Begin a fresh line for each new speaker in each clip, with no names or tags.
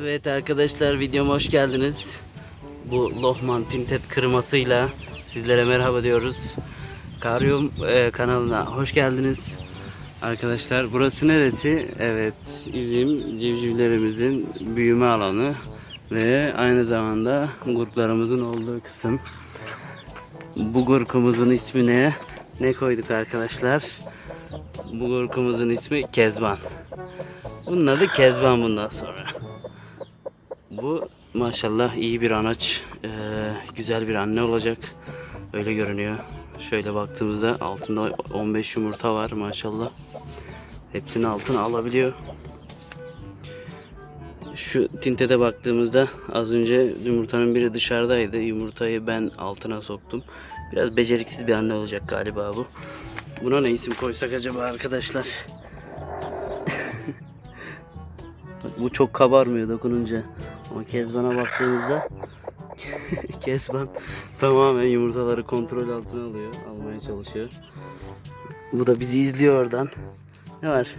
Evet arkadaşlar videoma hoş geldiniz. Bu Lohman Tinted kırmasıyla sizlere merhaba diyoruz. Karyum e, kanalına hoş geldiniz. Arkadaşlar burası neresi? Evet bizim civcivlerimizin büyüme alanı ve aynı zamanda gurklarımızın olduğu kısım. Bu gurkumuzun ismi ne? Ne koyduk arkadaşlar? Bu gurkumuzun ismi Kezban. Bunun adı Kezban bundan sonra. Bu maşallah iyi bir anaç, eee, güzel bir anne olacak. Öyle görünüyor. Şöyle baktığımızda altında 15 yumurta var maşallah. Hepsini altına alabiliyor. Şu tintede baktığımızda az önce yumurtanın biri dışarıdaydı. Yumurtayı ben altına soktum. Biraz beceriksiz bir anne olacak galiba bu. Buna ne isim koysak acaba arkadaşlar? Bu çok kabarmıyor dokununca. Ama Kezban'a baktığımızda Kezban tamamen yumurtaları kontrol altına alıyor. Almaya çalışıyor. Bu da bizi izliyor oradan. Ne var?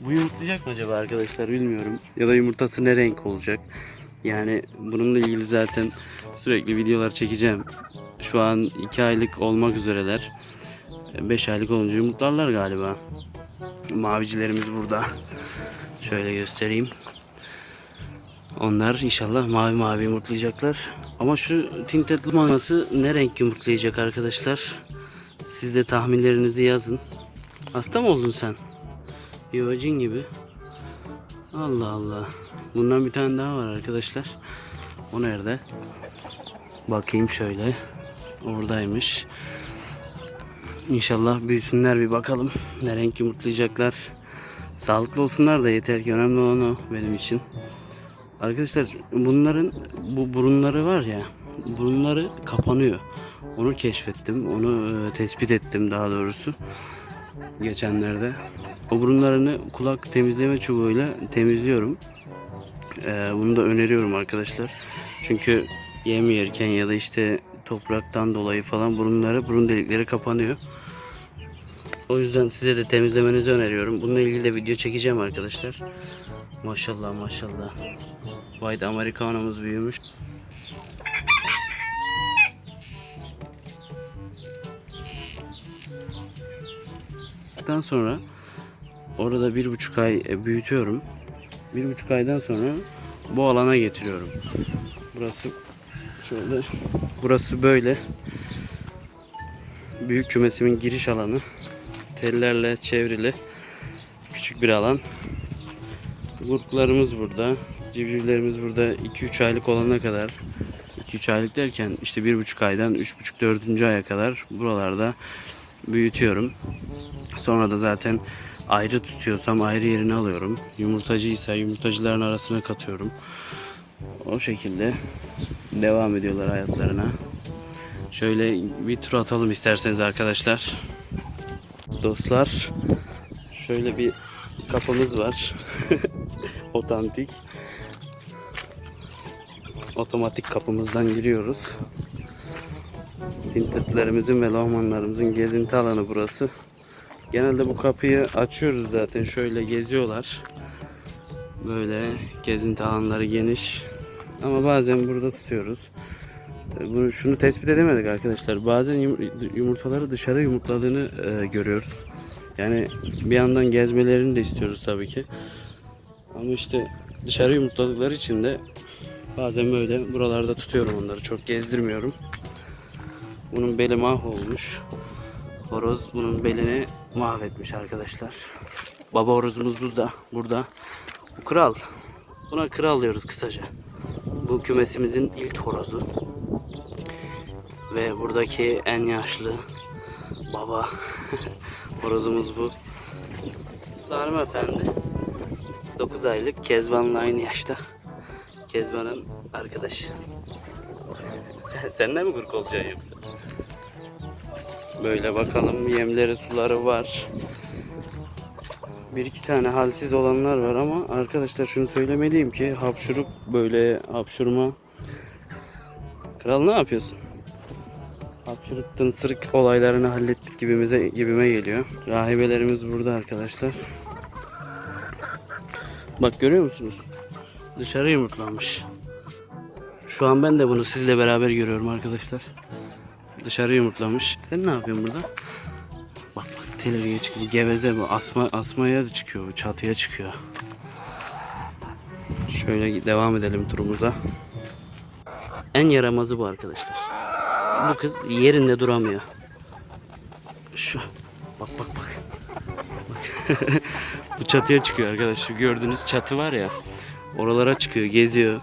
Bu yumurtlayacak mı acaba arkadaşlar bilmiyorum. Ya da yumurtası ne renk olacak? Yani bununla ilgili zaten sürekli videolar çekeceğim. Şu an 2 aylık olmak üzereler. 5 aylık olunca yumurtlarlar galiba. Mavicilerimiz burada. Şöyle göstereyim. Onlar inşallah mavi mavi yumurtlayacaklar. Ama şu tinted maması ne renk yumurtlayacak arkadaşlar? Siz de tahminlerinizi yazın. Hasta mı oldun sen? Yo gibi. Allah Allah. Bundan bir tane daha var arkadaşlar. O nerede? Bakayım şöyle. Oradaymış. İnşallah büyüsünler bir bakalım. Ne renk yumurtlayacaklar. Sağlıklı olsunlar da yeter ki önemli olan o benim için. Arkadaşlar bunların bu burunları var ya burunları kapanıyor. Onu keşfettim. Onu e, tespit ettim daha doğrusu. Geçenlerde. O burunlarını kulak temizleme çubuğuyla temizliyorum. E, bunu da öneriyorum arkadaşlar. Çünkü yem yerken ya da işte topraktan dolayı falan burunları, burun delikleri kapanıyor. O yüzden size de temizlemenizi öneriyorum. Bununla ilgili de video çekeceğim arkadaşlar. Maşallah maşallah. White Americano'muz büyümüş. Daha sonra orada bir buçuk ay e, büyütüyorum. Bir buçuk aydan sonra bu alana getiriyorum. Burası şöyle. Burası böyle. Büyük kümesimin giriş alanı. Tellerle çevrili küçük bir alan. Gurklarımız burada. Civcivlerimiz burada 2-3 aylık olana kadar 2-3 aylık derken işte 1,5 aydan 3,5-4. aya kadar buralarda büyütüyorum. Sonra da zaten ayrı tutuyorsam ayrı yerine alıyorum. Yumurtacıysa yumurtacıların arasına katıyorum. O şekilde devam ediyorlar hayatlarına. Şöyle bir tur atalım isterseniz arkadaşlar. Dostlar şöyle bir kapımız var. Otantik. Otomatik kapımızdan giriyoruz. Tintletlerimizin ve lohmanlarımızın gezinti alanı burası. Genelde bu kapıyı açıyoruz zaten. Şöyle geziyorlar. Böyle gezinti alanları geniş. Ama bazen burada tutuyoruz. E, Bunu şunu tespit edemedik arkadaşlar. Bazen yum- yumurtaları dışarı yumurtladığını e, görüyoruz. Yani bir yandan gezmelerini de istiyoruz tabii ki. Ama işte dışarı yumurtladıkları için de bazen böyle buralarda tutuyorum onları. Çok gezdirmiyorum. Bunun beli mahvolmuş. Horoz bunun belini mahvetmiş arkadaşlar. Baba horozumuz burada. Burada. Bu kral. Buna kral diyoruz kısaca. Bu kümesimizin ilk horozu. Ve buradaki en yaşlı baba horozumuz bu. Bu hanımefendi. 9 aylık Kezban'la aynı yaşta. Kezban'ın arkadaşı. Sen, senden mi gurk olacaksın yoksa? Böyle bakalım yemleri suları var. Bir iki tane halsiz olanlar var ama arkadaşlar şunu söylemeliyim ki hapşurup böyle hapşurma. Kral ne yapıyorsun? Hapşurup tınsırık olaylarını hallettik gibimize gibime geliyor. Rahibelerimiz burada arkadaşlar. Bak görüyor musunuz? Dışarı yumurtlanmış. Şu an ben de bunu sizle beraber görüyorum arkadaşlar. Dışarı yumurtlamış. Sen ne yapıyorsun burada? Bak bak teleriye. Bu Geveze bu. Asma, asmaya çıkıyor. bu, Çatıya çıkıyor. Şöyle devam edelim turumuza. En yaramazı bu arkadaşlar. Bu kız yerinde duramıyor. Şu. Bak bak bak. Bak. bu çatıya çıkıyor arkadaş. Şu gördüğünüz çatı var ya. Oralara çıkıyor, geziyor.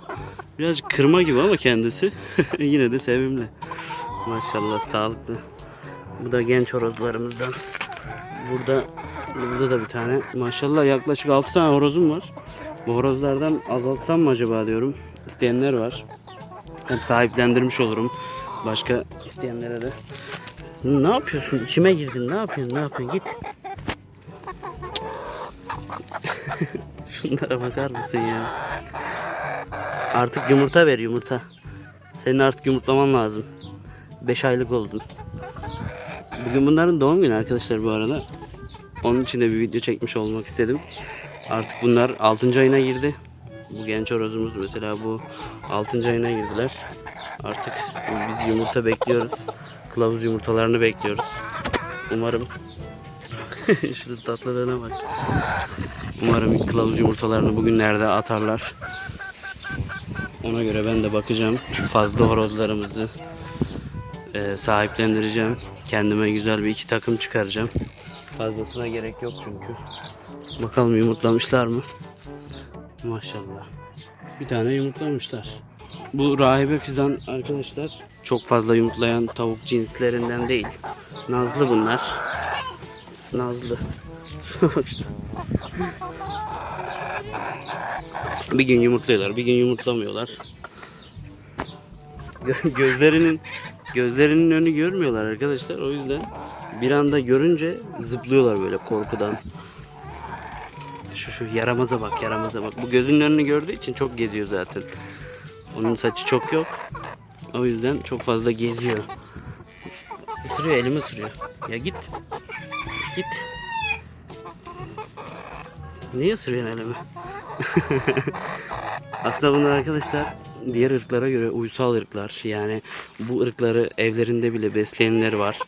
Birazcık kırma gibi ama kendisi. Yine de sevimli. Maşallah sağlıklı. Bu da genç horozlarımızdan. Burada burada da bir tane. Maşallah yaklaşık 6 tane horozum var. Bu horozlardan azaltsam mı acaba diyorum. İsteyenler var. Hem sahiplendirmiş olurum. Başka isteyenlere de. Ne yapıyorsun? İçime girdin. Ne yapıyorsun? Ne yapıyorsun? Git. Şunlara bakar mısın ya? Artık yumurta ver yumurta. Senin artık yumurtlaman lazım. 5 aylık oldun. Bugün bunların doğum günü arkadaşlar bu arada. Onun için de bir video çekmiş olmak istedim. Artık bunlar 6. ayına girdi. Bu genç horozumuz mesela bu 6. ayına girdiler. Artık biz yumurta bekliyoruz. Kılavuz yumurtalarını bekliyoruz. Umarım Şunun tatlılığına bak. Umarım kılavuz yumurtalarını bugünlerde atarlar. Ona göre ben de bakacağım. Fazla horozlarımızı e, sahiplendireceğim. Kendime güzel bir iki takım çıkaracağım. Fazlasına gerek yok çünkü. Bakalım yumurtlamışlar mı? Maşallah. Bir tane yumurtlamışlar. Bu rahibe fizan arkadaşlar çok fazla yumurtlayan tavuk cinslerinden değil. Nazlı bunlar. Nazlı. Bir gün yumurtluyorlar, bir gün yumurtlamıyorlar. Gö- Gözlerinin gözlerinin önü görmüyorlar arkadaşlar. O yüzden bir anda görünce zıplıyorlar böyle korkudan. Şu şu yaramaza bak, yaramaza bak. Bu gözünün önünü gördüğü için çok geziyor zaten. Onun saçı çok yok. O yüzden çok fazla geziyor. Isırıyor, elimi ısırıyor. Ya git. Git. Niye ısırıyorsun elimi? Aslında bunlar arkadaşlar diğer ırklara göre uysal ırklar. Yani bu ırkları evlerinde bile besleyenler var.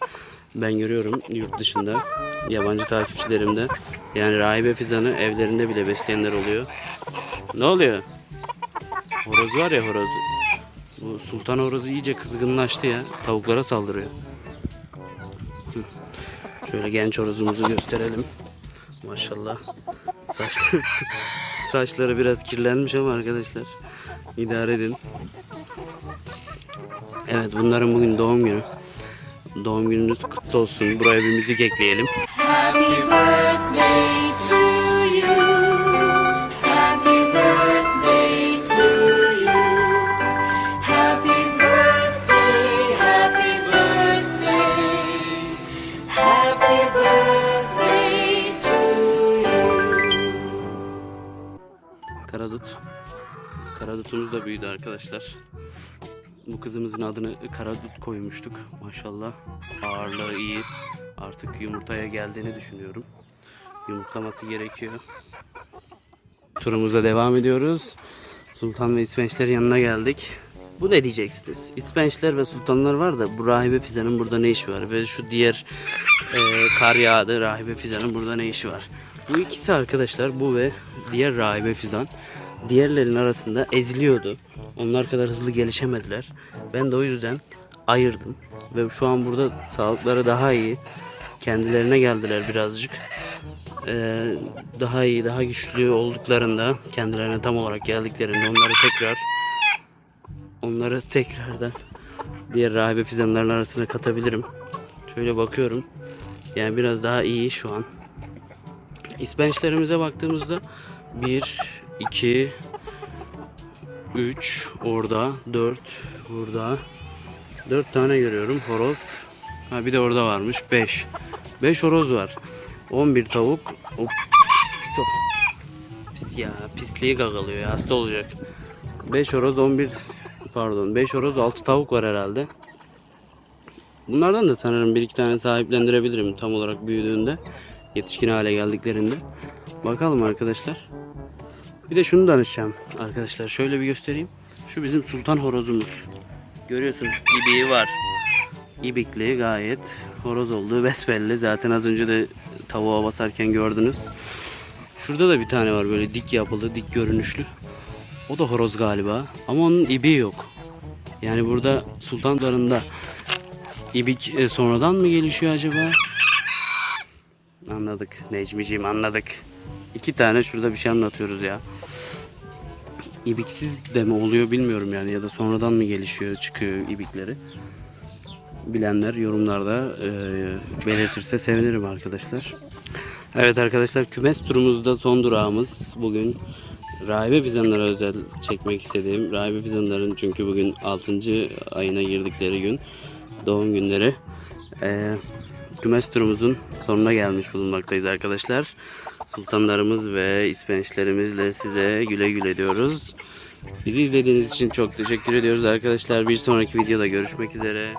Ben görüyorum yurt dışında yabancı takipçilerimde. Yani rahibe fizanı evlerinde bile besleyenler oluyor. Ne oluyor? Horoz var ya horoz. Bu sultan horozu iyice kızgınlaştı ya. Tavuklara saldırıyor. Şöyle genç horozumuzu gösterelim. Maşallah. Saçları, saçları biraz kirlenmiş ama arkadaşlar idare edin. Evet bunların bugün doğum günü. Doğum gününüz kutlu olsun. Buraya bir müzik ekleyelim.
Happy birthday
büyüdü arkadaşlar. Bu kızımızın adını Karadut koymuştuk. Maşallah ağırlığı iyi. Artık yumurtaya geldiğini düşünüyorum. Yumurtlaması gerekiyor. Turumuza devam ediyoruz. Sultan ve İspençlerin yanına geldik. Bu ne diyeceksiniz? İspençler ve sultanlar var da bu rahibe Fizan'ın burada ne işi var? Ve şu diğer e, kar yağdı rahibe Fizan'ın burada ne işi var? Bu ikisi arkadaşlar bu ve diğer rahibe Fizan diğerlerin arasında eziliyordu. Onlar kadar hızlı gelişemediler. Ben de o yüzden ayırdım. Ve şu an burada sağlıkları daha iyi. Kendilerine geldiler birazcık. Ee, daha iyi, daha güçlü olduklarında, kendilerine tam olarak geldiklerinde onları tekrar onları tekrardan diğer rahibe fizanların arasına katabilirim. Şöyle bakıyorum. Yani biraz daha iyi şu an. İspençlerimize baktığımızda 1, 2, 3 orada, 4 burada. 4 tane görüyorum horoz. Ha bir de orada varmış 5. 5 horoz var. 11 tavuk. O pis pis o. Pis ya pisliği gagalıyor ya hasta olacak. 5 horoz 11 pardon 5 horoz 6 tavuk var herhalde. Bunlardan da sanırım bir iki tane sahiplendirebilirim tam olarak büyüdüğünde. Yetişkin hale geldiklerinde. Bakalım arkadaşlar. Bir de şunu danışacağım arkadaşlar. Şöyle bir göstereyim. Şu bizim sultan horozumuz. Görüyorsunuz ibiği var. İbikli gayet horoz olduğu besbelli. Zaten az önce de tavuğa basarken gördünüz. Şurada da bir tane var böyle dik yapılı, dik görünüşlü. O da horoz galiba. Ama onun ibiği yok. Yani burada sultanlarında ibik e, sonradan mı gelişiyor acaba? Anladık Necmiciğim anladık. İki tane şurada bir şey anlatıyoruz ya. İbiksiz de mi oluyor bilmiyorum yani ya da sonradan mı gelişiyor çıkıyor ibikleri. Bilenler yorumlarda e, belirtirse sevinirim arkadaşlar. Evet arkadaşlar kümes turumuzda son durağımız bugün Rahibe Fizanlara özel çekmek istediğim Rahibe Fizanların çünkü bugün 6. ayına girdikleri gün doğum günleri. Ee, kümes turumuzun sonuna gelmiş bulunmaktayız arkadaşlar. Sultanlarımız ve ispençlerimizle size güle güle diyoruz. Bizi izlediğiniz için çok teşekkür ediyoruz arkadaşlar. Bir sonraki videoda görüşmek üzere.